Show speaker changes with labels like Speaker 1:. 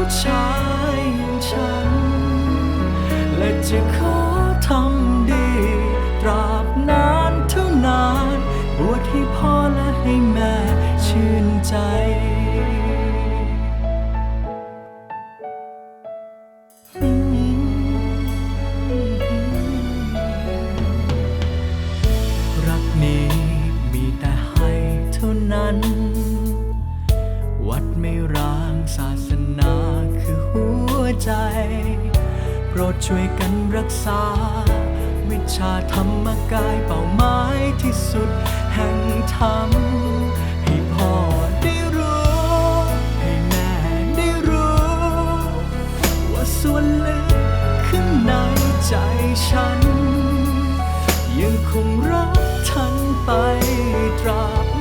Speaker 1: ผู้ชายอย่างฉัน และจะขอทำดี ตราบนานเท่านาน บวชให้พ่อและให้แม่ชื่นใจรักนี้มีแต่ให้เท่านั้น วัดไม่ร้างศาสนา ใจ โปรดช่วยกันรักษา วิชาธรรมกายเป้าหมายที่สุดแห่งธรรมให้พ่อได้รู้ ให้แม่ได้รู้ ว่าส่วนลึกข้างในใจฉัน ยังคงรักท่านไปตราบ